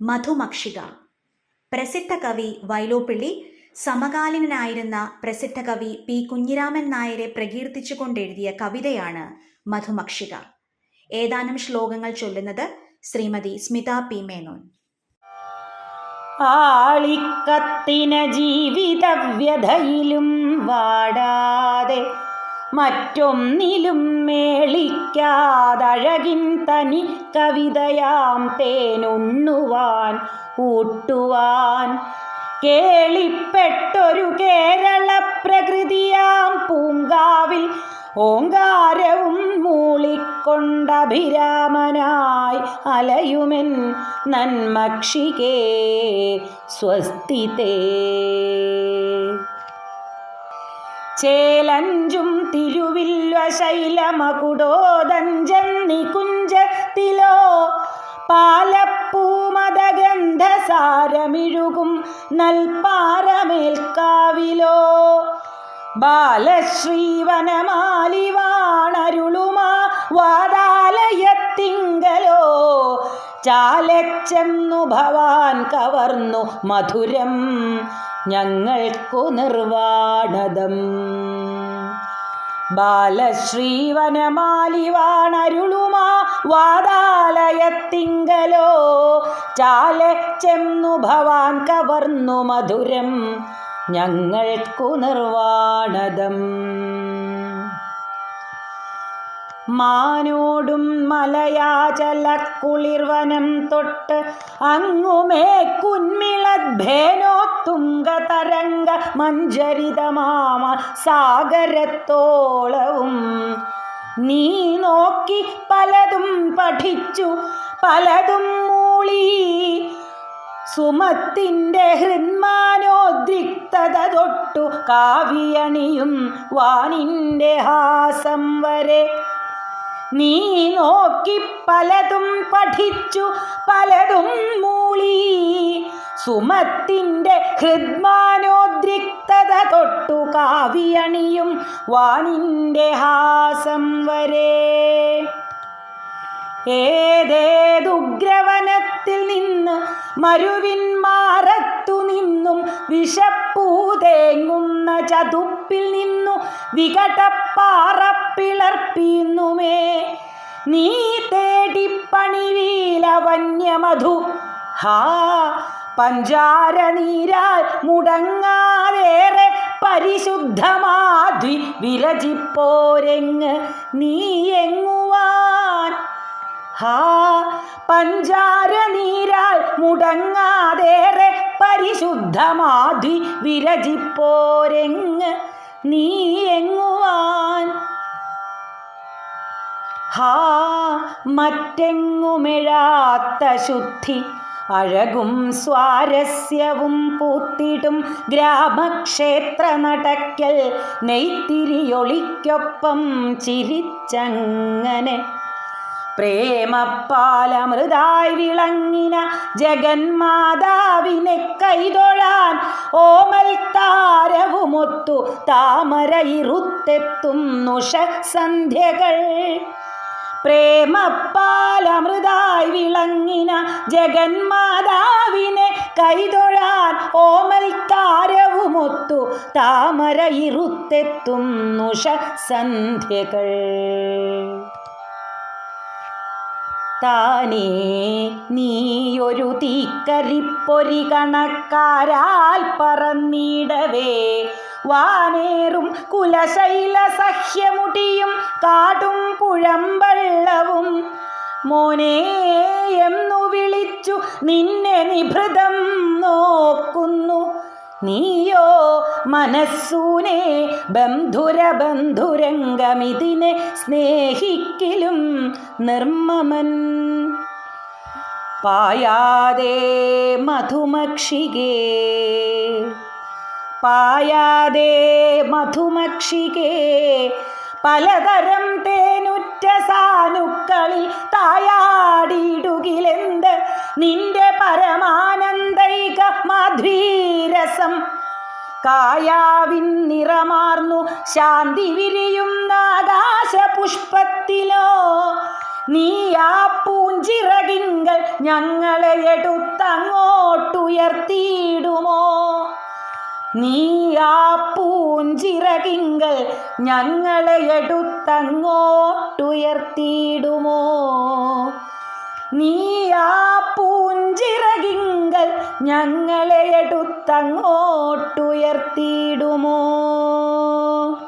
മധുമക്ഷിക. പ്രസിദ്ധ കവി വൈലോപ്പിള്ളി സമകാലീനനായിരുന്ന പ്രസിദ്ധ കവി പി കുഞ്ഞിരാമൻ നായരെ പ്രകീർത്തിച്ചുകൊണ്ടെഴുതിയ കവിതയാണ് മധുമക്ഷിക. ഏതാനും ശ്ലോകങ്ങൾ ചൊല്ലുന്നത് ശ്രീമതി സ്മിത പി മേനോൻ. ആളിക്കത്തിന ജീവിതവ്യഥയിലും വാടാതെ മറ്റൊന്നിലും മേളിക്കാതഴകിൻ തനി കവിതയാം തേനുണ്ണുവാൻ ഊട്ടുവാൻ. കേളിപ്പെട്ടൊരു കേരള പ്രകൃതിയാം പൂങ്കാവിൽ ഓങ്കാരവും മൂളിക്കൊണ്ടഭിരാമനായി അലയുമെൻ നന്മക്ഷികേ സ്വസ്തിതേ. ചേലഞ്ചും തിരുവില്വ ശൈലമകുടോദഞ്ചന്നി കുഞ്ചത്തിലോ. പാലപ്പൂമതഗന്ധസാരമിഴുകും നൽപ്പാറമേൽക്കാവിലോ. ബാലശ്രീവനമാലിവാണരുളുമാ വാതാലയത്തിങ്കലോ ചാലച്ചെന്നു ഭവാൻ കവർന്നു മധുരം ഞങ്ങൾക്കു നിർവാണതം. ബാലശ്രീവനമാലിവാണരുളുമാ വാതാലയത്തിങ്കലോ ചാലച്ചെന്നു ഭവാൻ കവർന്നു മധുരം ഞങ്ങൾക്കു നിർവാണദം മാനോടും മലയാചലക്കുളിർവനം തൊട്ട് അങ്ങുമേ കുന്മിളദ്ഭേനോത്തുങ്ക തരംഗ മഞ്ജരിതമാമ സാഗരത്തോളവും. നീ നോക്കി പലതും പഠിച്ചു പലതും മൂളി. സുമത്തിന്റെ ഹൃന്മാനോദ്രിക്തത തൊട്ടു കാവിയണിയും വാനിന്റെ ഹാസം വരെ. നീ നോക്കി പലതും പഠിച്ചു പലതും മൂളി. സുമത്തിന്റെ ഹൃദ്മാനോദ്രിക്തത തൊട്ടു കാവിയണിയും വാനിന്റെ ഹാസം വരെ. ഏതേതുഗ്രവനത്തിൽ നിന്ന് മരുവിൻ മാറത്തു നിന്നും വിഷപ്പൂതേങ്ങുന്ന ചതുപ്പിൽ നിന്നു വികടപ്പാറപ്പിളർപ്പിന്നുമേ. നീ തേടിപ്പണിവീല വന്യമധു. ഹാ പഞ്ചാര നീരാൽ മുടങ്ങാതേറെ പരിശുദ്ധമാധി വിരചിപ്പോരെങ്ങ് നീ എങ്ങുവാൻ? ഹാ പഞ്ചാര നീരാൽ മുടങ്ങാതേറെ പരിശുദ്ധമാധി വിരജിപ്പോരെങ്ങ് നീ എങ്ങുവാൻ? ഹാ മറ്റെങ്ങുമിഴാത്ത ശുദ്ധി. അഴകും സ്വാരസ്യവും പൂത്തിടും ഗ്രാമക്ഷേത്ര നടക്കൽ. നെയ്ത്തിരിയൊളിക്കൊപ്പം ചിരിച്ചങ്ങനെ. പ്രേമപ്പാലമൃതായി വിളങ്ങിന ജഗന്മാതാവിനെ കൈതൊഴാൻ ഓമൽ താരവുമൊത്തു താമര ഇരുത്തെത്തുന്നു സന്ധ്യകൾ. പ്രേമപ്പാലമൃതായി വിളങ്ങിന ജഗന്മാതാവിനെ കൈതൊഴാൻ ഓമൽ താരവുമൊത്തു താമര ഇരുത്തെത്തുന്നു സന്ധ്യകൾ. താനേ നീയൊരു തീക്കരിപ്പൊരി കണക്കാരാൽ പറന്നിടവേ. വാനേറും കുലശൈല സഹ്യമുടിയും കാടും പുഴമ്പള്ളവും. മോനേ എന്നു വിളിച്ചു നിന്നെ നിഭൃതം നോക്കുന്നു. നീയോ മനസ്സൂനെ ബന്ധുര ബന്ധുരംഗമിതിനെ സ്നേഹിക്കിലും നിർമ്മമൻ. പായാതെ മധുമക്ഷികേ പായാതെ മധുമക്ഷികേ പലതരം തേനുറ്റ സാനുക്കളിൽ തായാടിയിടുകിലെന്ത് നിന്റെ മാധുരീരസം കായാവിൻ നിറമാർന്നു. ശാന്തി വിരിയുന്ന ആകാശപുഷ്പത്തിലോ നീ ആ പൂഞ്ചിറകിങ്കൾ ഞങ്ങളെ എടുത്തങ്ങോട്ടുയർത്തിയിടുമോ? നീ ആ പൂഞ്ചിറകിങ്കൽ ഞങ്ങളെ എടുത്തങ്ങോട്ടുയർത്തിയിടുമോ? നീ ആ പൂഞ്ചിറകിങ്കൽ ഞങ്ങളെ എടുത്തങ്ങോട്ടുയർത്തിയിടുമോ?